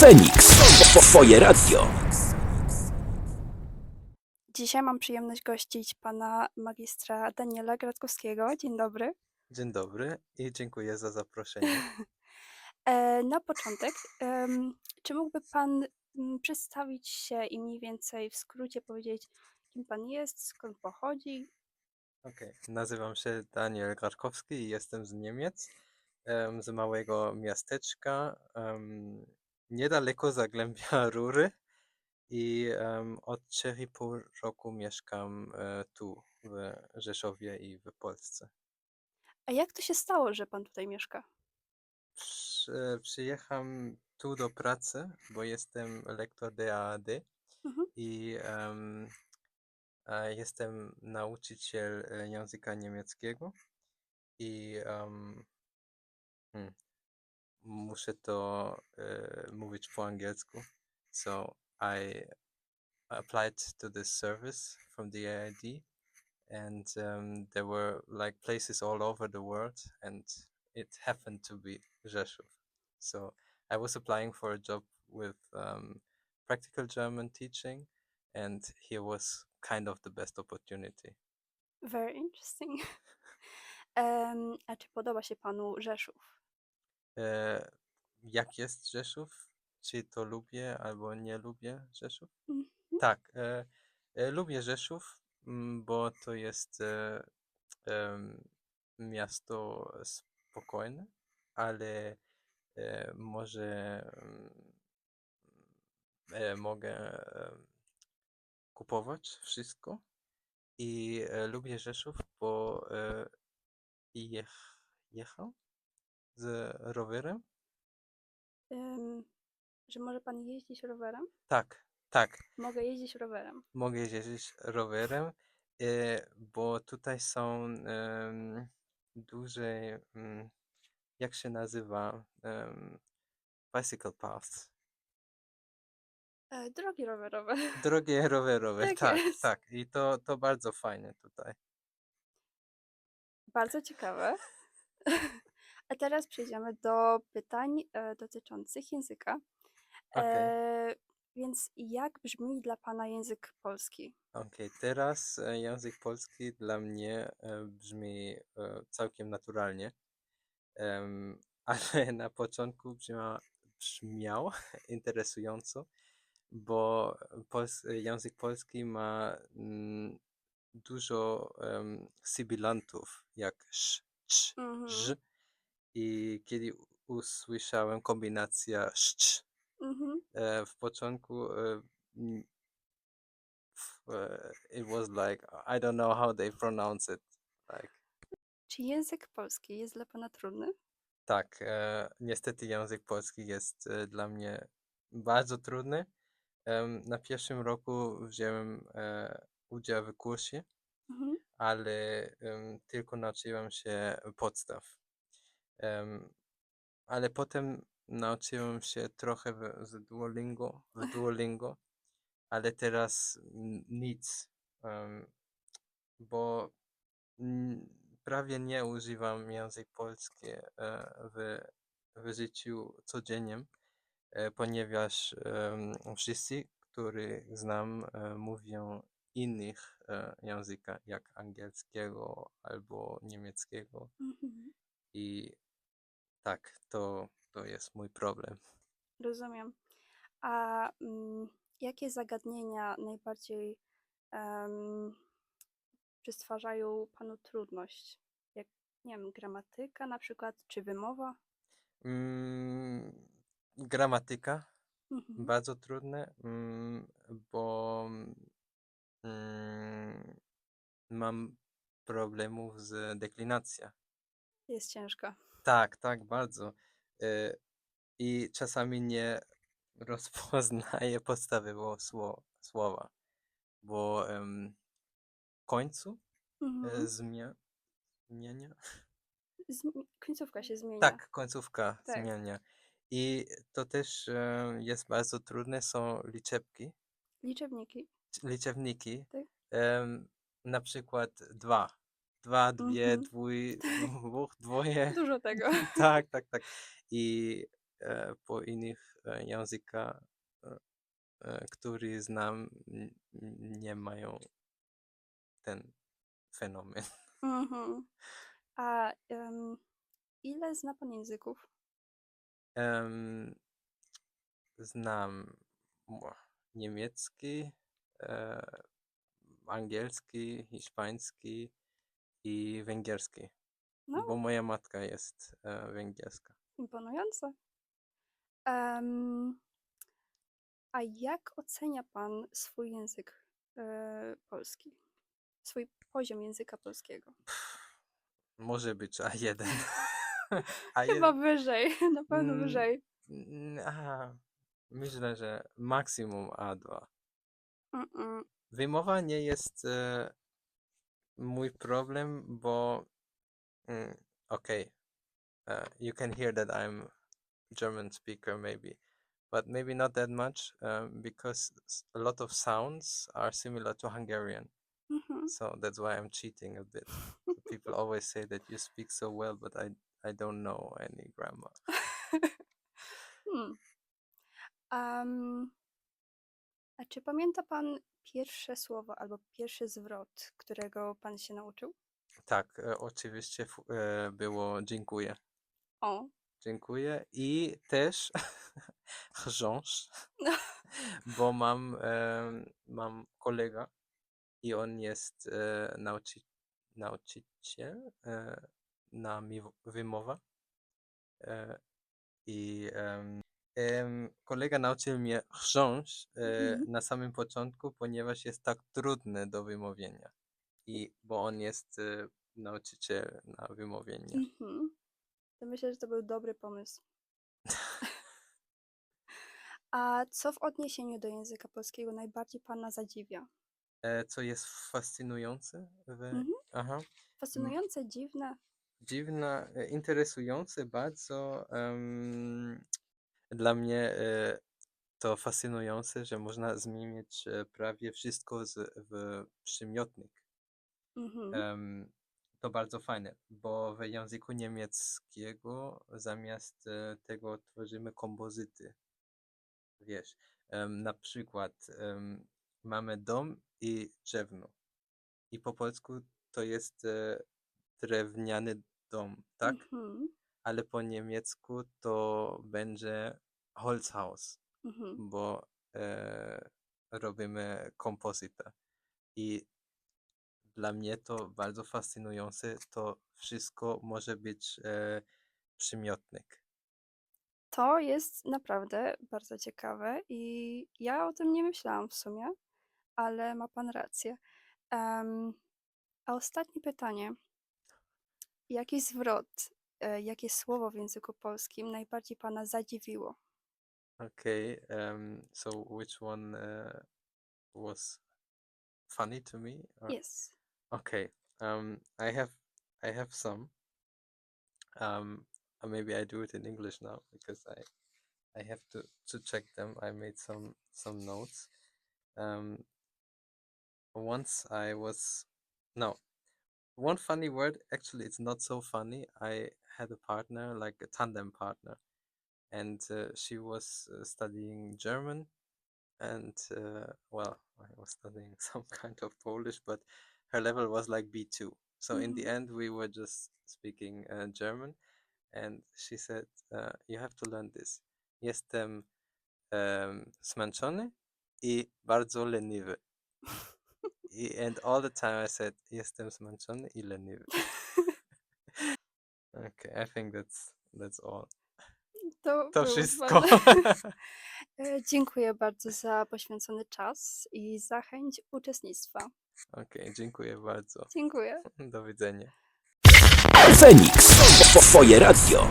Feniks. Twoje radio. Dzisiaj mam przyjemność gościć pana magistra Daniela Gradkowskiego. Dzień dobry. Dzień dobry i dziękuję za zaproszenie. E, na początek, czy mógłby pan mm, przedstawić się i mniej więcej w skrócie powiedzieć, kim pan jest, skąd pochodzi? Okej, Nazywam się Daniel Gradkowski i jestem z Niemiec, em, z małego miasteczka niedaleko Zagłębia Rury i em, od 4,5 roku mieszkam e, tu w Rzeszowie i w Polsce. A jak to się stało, że pan tutaj mieszka? Przy, przyjechałem tu do pracy, bo jestem lektor DAAD Mhm. i e, jestem nauczyciel e, języka niemieckiego i hmm, muszę to e, mówić po angielsku. So I applied to this service from the AID and um, there were like places all over the world and it happened to be Rzeszów. So I was applying for a job with um, practical German teaching and here was kind of the best opportunity. Very interesting. Em, a czy podoba się panu Rzeszów? E, jak jest Rzeszów? Czy to lubię albo nie lubię Rzeszów? Mhm. Tak, e, e, lubię Rzeszów, mm, bo to jest e, em, miasto spokojne, ale e, może mm, e, mogę kupować wszystko i e, lubię Rzeszów, bo e, jech, jechał z rowerem. Em, że może pan jeździć rowerem? Tak, tak. Mogę jeździć rowerem. Mogę jeździć rowerem, e, bo tutaj są em, duże, mm, jak się nazywa, bicycle paths, E, drogi rowerowe. drogie rowerowe, Tak tak, jest. tak. I to, to bardzo fajne tutaj. Bardzo ciekawe. A teraz przejdziemy do pytań e, dotyczących języka. Okej, E, więc jak brzmi dla Pana język polski? okej. Teraz e, język polski dla mnie e, brzmi e, całkiem naturalnie, em, ale na początku brzmiał, brzmiał interesująco, bo pols język polski ma mm, dużo em, sybylantów, jak sz, cz, ż. I kiedy usłyszałem kombinacja sz, cz, mhm. e, w początku e, m, f- e, it was like I don't know how they pronounce it. Like, Czy język polski jest dla Pana trudny? tak, e, niestety język polski jest e, dla mnie bardzo trudny. Em, na pierwszym roku wziąłem e, udział w kursie, Mhm. ale em, tylko nauczyłem się podstaw. Ale potem nauczyłem się trochę w, z Duolingo, w Duolingo, ale teraz nic, bo prawie nie używam języka polskiego e, w, w życiu codziennym, e, ponieważ wszyscy, których znam, e, mówią innych języka, jak angielskiego albo niemieckiego. Mhm. I tak, to, to jest mój problem. Rozumiem. A mm, jakie zagadnienia najbardziej em, przysparzają Panu trudność? Jak, nie wiem, gramatyka na przykład, czy wymowa? Mm, gramatyka Mhm. bardzo trudne, mm, bo mm, mam problemów z deklinacją. Jest ciężka. Tak, tak, bardzo. E, I czasami nie rozpoznaję podstawowo sło, słowa, bo em, w końcu e, Mhm. zmienia. Zmi- końcówka się zmienia. Tak, końcówka Tak. zmienia. I to też e, jest bardzo trudne, są liczebki, Liczebniki. c- liczebniki, Tak. em, na przykład dwa, dwa, dwie, Mhm. dwój, dwóch, dwoje, Dużo tego. tak, tak, tak. I e, po innych e, językach, e, e, które znam, n- nie mają ten fenomen. Mhm. A em, ile zna pan języków? Em, znam mo- niemiecki, e, angielski, hiszpański i węgierski, No, bo moja matka jest e, węgierska. imponujące. Em, a jak ocenia pan swój język e, polski? Swój poziom języka polskiego? Może być A1. A Chyba wyżej, na pewno Mm, wyżej. Aha, myślę, że maksimum A2. Mm-mm. Wymowa nie jest e, mój problem, bo mm, okej, uh, you can hear that I'm German speaker maybe, but maybe not that much um, because a lot of sounds are similar to Hungarian. Mhm. So that's why I'm cheating a bit. People always say that you speak so well, but I I don't know any grammar. Hmm. Am, a czy pamięta pan pierwsze słowo albo pierwszy zwrot, którego pan się nauczył? Tak, e, oczywiście e, było dziękuję. O, Dziękuję i też chrząszcz, bo mam, em, mam kolega i on jest e, nauczy, nauczyciel e, na miw- wymowa e, i em, em, kolega nauczył mnie chrząszcz e, Mhm. na samym początku, ponieważ jest tak trudny do wymówienia i bo on jest e, nauczyciel na wymówienie. mhm. To myślę, że to był dobry pomysł. A co w odniesieniu do języka polskiego najbardziej pana zadziwia? E, co jest fascynujące w... Mhm. Aha. Fascynujące, dziwne? Dziwne, e, interesujące bardzo. em, dla mnie e, to fascynujące, że można zmienić e, prawie wszystko z, w przymiotnik. Mhm. To bardzo fajne, bo w języku niemieckiego zamiast e, tego tworzymy kompozyty. Wiesz, na przykład mamy dom i drzewno. I po polsku to jest e, drewniany dom, tak? Mhm. Ale po niemiecku to będzie Holzhaus, Mhm. bo e, robimy kompozyta. I dla mnie to bardzo fascynujące, to wszystko może być e, przymiotnik. To jest naprawdę bardzo ciekawe i ja o tym nie myślałam w sumie, ale ma pan rację. Em, a ostatnie pytanie. Jaki zwrot, jakie słowo w języku polskim najbardziej pana zadziwiło? Okay, um, so which one uh, was funny to me? or- Yes. Okay, um, I have I have some. Um, maybe I do it in English now because I I have to to check them. I made some some notes. Um, once I was no one funny word. Actually, it's not so funny. I had a partner, like a tandem partner, and uh, she was uh, studying German, and uh, well, I was studying some kind of Polish, but her level was like B2. So in the Mhm. end, we were just speaking uh, German, and she said, uh, "You have to learn this. Jestem um, zmęczony i bardzo leniwy." And all the time I said, "Jestem zmęczony i leniwy." Okay, I think that's that's all. To, To wszystko. E, Dziękuję bardzo za poświęcony czas i za chęć uczestnictwa. Okej, dziękuję bardzo. Dziękuję. Do widzenia. Feniks. Twoje radio.